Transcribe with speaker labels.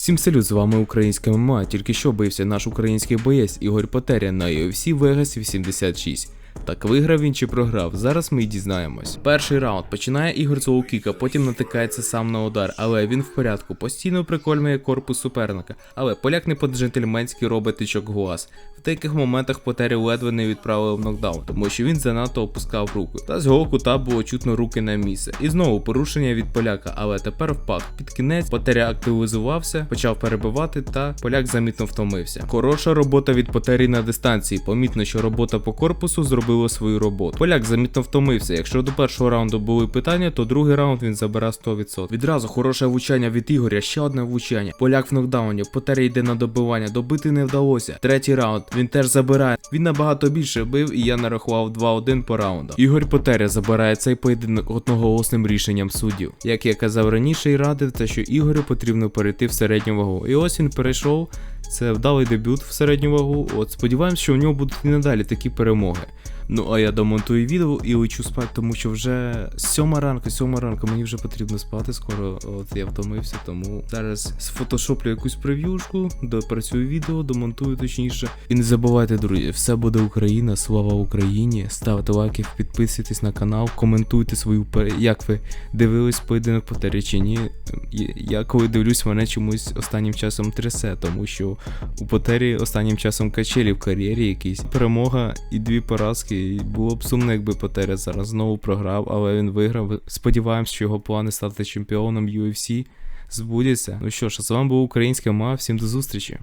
Speaker 1: Всім салют, з вами українська ММА. Тільки що бився наш український боєць Ігор Потеря на UFC Vegas 86. Так виграв він чи програв? Зараз ми й дізнаємось. Перший раунд починає Ігор з потім натикається сам на удар, але він в порядку, постійно прикольмує корпус суперника. Але поляк не по-джентльменськи робить тичок глаз. В деяких моментах Потері ледве не відправили в нокдаун, тому що він занадто опускав руку. Та з його кута було чутно руки на місце. І знову порушення від поляка, але тепер впав. Під кінець Потеря активізувався, почав перебивати, та поляк замітно втомився. Хороша робота від Потері на дистанції. Помітно, що робота по корпусу зробила свою роботу. Поляк замітно втомився. Якщо до першого раунду були питання, то другий раунд він забирав 100%. Відразу хороше влучання від Ігоря, ще одне влучання. Поляк в нокдауні, Потері йде на добивання, добити не вдалося. Третій раунд він теж забирає. Він набагато більше бив, і я нарахував 2-1 по раунду. Ігор Потеря забирає цей поєдинок одноголосним рішенням суддів. Як я казав раніше і радив, те, що Ігорю потрібно перейти в середню вагу. І ось він перейшов. Це вдалий дебют в середню вагу. От сподіваємось, що у нього будуть і надалі такі перемоги. Ну а я домонтую відео і лечу спати, тому що вже сьома ранку, сьома ранку, мені вже потрібно спати скоро. От я втомився, тому зараз сфотошоплю якусь прев'юшку, допрацюю відео, домонтую точніше. І не забувайте, друзі, все буде Україна, слава Україні. Ставте лайки, підписуйтесь на канал, коментуйте свою як ви дивились поєдинок по чи ні. Я коли дивлюсь, мене чомусь останнім часом трясе, тому що у Потері останнім часом качелі в кар'єрі якісь. Перемога і дві поразки. І було б сумно, якби Потеря зараз знову програв, але він виграв. Сподіваємось, що його плани стати чемпіоном UFC збудяться. Ну що ж, а з вами був українська ма. Всім до зустрічі.